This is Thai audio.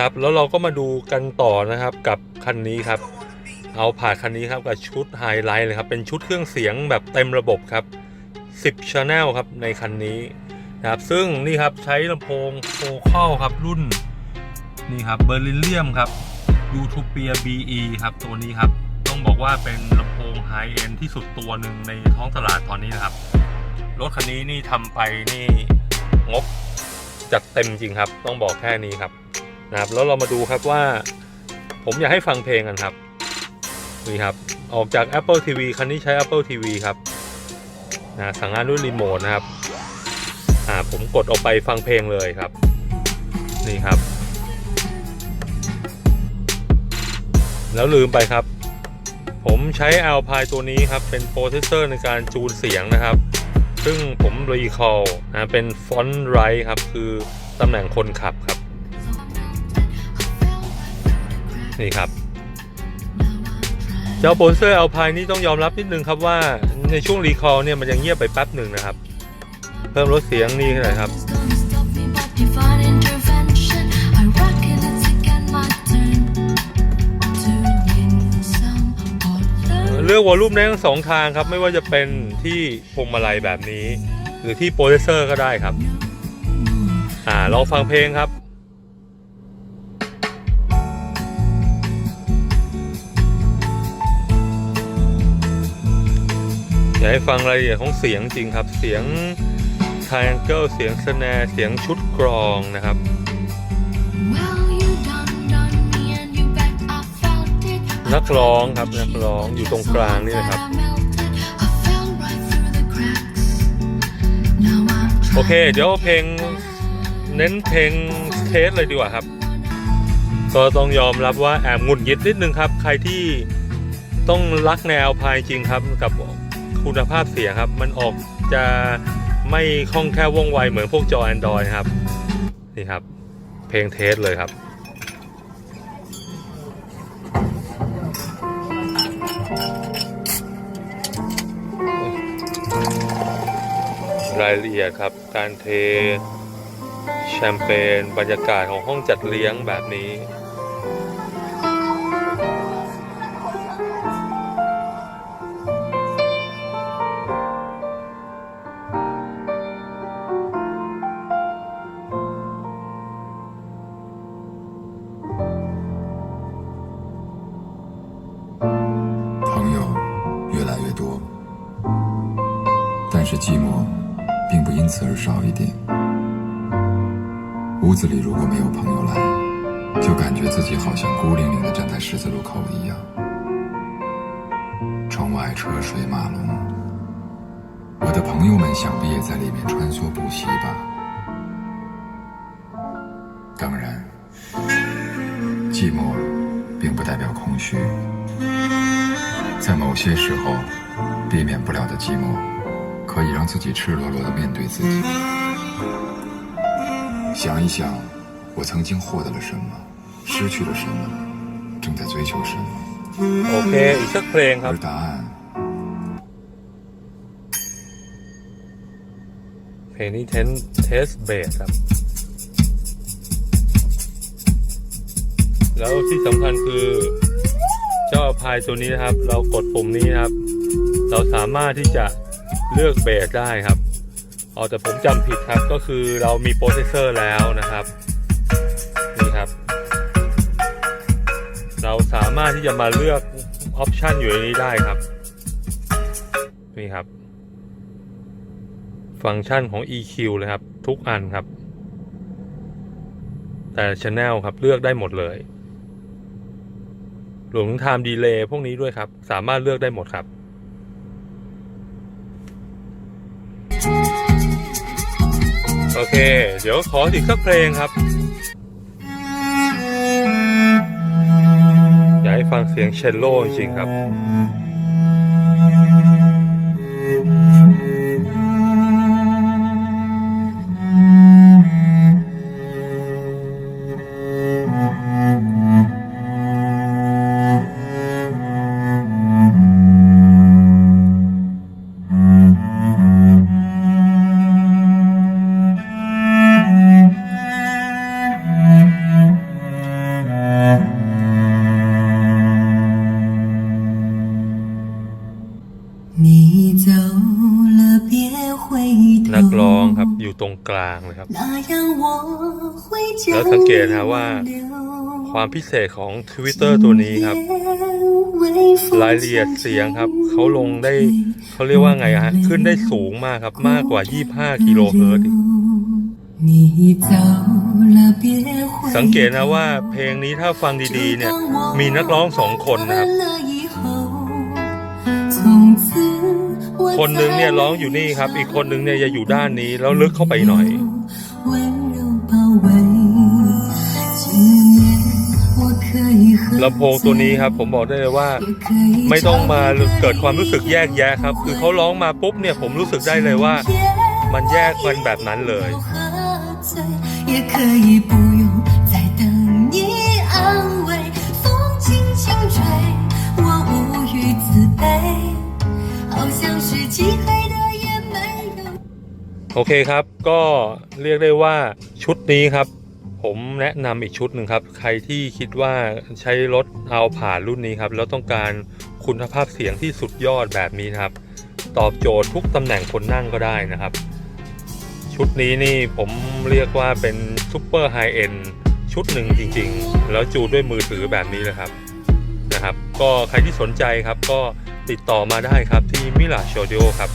ครับ แล้วเราก็มาดูกันต่อนะครับกับคันนี้ครับ เอาผ่าคันนี้ครับกับชุดไฮไลท์เลยครับ เป็นชุดเครื่องเสียงแบบเต็มระบบครับ 10 Channel ครับในคันนี้นะครับ ซึ่งนี่ครับใช้ลำโพงโฟคัลครับรุ่นนี่ครับเบอร์ลิเลียมครับยูทูเปีย BE ครับตัวนี้ครับ ต้องบอกว่าเป็นลำโพงไฮเอ็นที่สุดตัวหนึ่งในท้องตลาดตอนนี้นะครับ รถคันนี้นี่ทำไปนี่งบจัดเต็มจริงครับ ต้องบอกแค่นี้ครับ นะครับ แล้วเรามาดูครับว่า ผมอยากให้ฟังเพลงกันครับนี่ครับ ออกจาก Apple TV คันนี้ใช้ Apple TV ครับนะสั่งงานด้วยรีโมทนะครับอ่าผมกดออกไปฟังเพลงเลยครับ นี่ครับ แล้วลืมไปครับ ผมใช้ Alpine ตัวนี้ครับ เป็นโปรเซสเซอร์ในการจูนเสียงนะครับ ซึ่งผมรีคอลนะเป็นฟอนต์ไรครับ คือตำแหน่งคนขับครับ นี่ครับ เจ้าโปรเซอร์ Alpine นี่ต้องยอมรับนิดนึงครับว่าในช่วงรีคอลเนี่ยมันยังเงียบไปแป๊บหนึ่งนะครับ เพิ่มลดเสียงนี่หน่อยครับเลือกวอลลุ่มได้ทั้งสองทางครับ ไม่ว่าจะเป็นที่พวงมาลัยแบบนี้ หรือที่โปรเซสเซอร์ก็ได้ครับ อ่าลองฟังเพลงครับ อยากให้ฟังรายละเอียดของเสียงจริงครับ เสียง triangle เสียง snare เสียงชุดกรองนะครับ Well, you done done me and you bet I felt it. นักร้องครับนักร้องอยู่ตรงกลางนี่นะครับ I melted. I fell right through the cracks. Now I'm โอเค เดี๋ยวเพลงเน้นเพลงเทสเลยดีกว่าครับ ก็ต้องยอมรับว่าแอบหงุดหงิดนิดนึงครับ ใครที่ต้องรักแนวพายจริงครับกับ คุณภาพเสียงครับ มันออกจะไม่คล่องแคล่วว่องไวเหมือนพวกจอ Android ครับ นี่ครับ เพลงเทสเลยครับ รายละเอียดครับ การเท แชมเปญบรรยากาศของห้องจัดเลี้ยงแบบนี้ 并不因此而少一点。屋子里如果没有朋友来，就感觉自己好像孤零零地站在十字路口一样。窗外车水马龙，我的朋友们想必也在里面穿梭不息吧。当然，寂寞并不代表空虚。在某些时候，避免不了的寂寞，可以让自己赤裸裸的面对自己。想一想，我曾经获得了什么，失去了什么，正在追求什么， โอเค อีกสักเพลงครับ 而答案 เพลงนี้เทนเทสเบสครับ แล้วที่สำคัญคือเจ้าพายตัวนี้นะครับ เรากดปุ่มนี้นะครับ เราสามารถที่จะ เลือกเบสได้ครับเอาแต่ผมจำผิดครับก็คือเรามีโปรเซสเซอร์แล้วนะครับนี่ครับ เราสามารถที่จะมาเลือกออปชันอยู่ในนี้ได้ครับ นี่ครับ ฟังก์ชันของ EQ เลยครับ ทุกอันครับ แต่ Channel ครับเลือกได้หมดเลยรวมถึง Time Delay พวกนี้ด้วยครับ สามารถเลือกได้หมดครับ โอเค เดี๋ยวขออีกสักเพลงครับอยากให้ฟังเสียงเชลโลจริงครับ ตรงกลางนะครับ แล้วสังเกตนะว่า ความพิเศษของ Twitter ตัวนี้ครับ รายละเอียดเสียงครับ เขาลงได้เขาเรียกว่าไงฮะ ขึ้นได้สูงมากครับ มากกว่า 25 กิโลเฮิร์ตสังเกตนะว่าเพลงนี้ถ้าฟังดีๆ เนี่ย มีนักร้องสองคนนะครับ คนหนึงเนี่ยร้องอยู่นี่ครับ อีกคนหนึงเนี่ยจะอยู่ด้านนี้แล้วลึกเข้าไปหน่อยลำโพงตัวนี้ครับผมบอกได้เลยว่า ไม่ต้องมาเกิดความรู้สึกแยกแยะครับ คือเขาร้องมาปุ๊บเนี่ยผมรู้สึกได้เลยว่า มันแยกกันแบบนั้นเลย โอเคครับก็เรียกได้ว่าชุดนี้ครับ ผมแนะนำอีกชุดหนึ่งครับ ใครที่คิดว่าใช้รถเอาผ่านรุ่นนี้ครับ แล้วต้องการคุณภาพเสียงที่สุดยอดแบบนี้ครับ ตอบโจทย์ทุกตำแหน่งคนนั่งก็ได้นะครับ ชุดนี้นี่ผมเรียกว่าเป็นซูเปอร์ไฮเอ็นชุดหนึ่งจริง ๆ แล้วจูด้วยมือถือแบบนี้เลยครับนะครับ ก็ใครที่สนใจครับก็ ติดต่อมาได้ครับที่มิลาโชดิโอครับ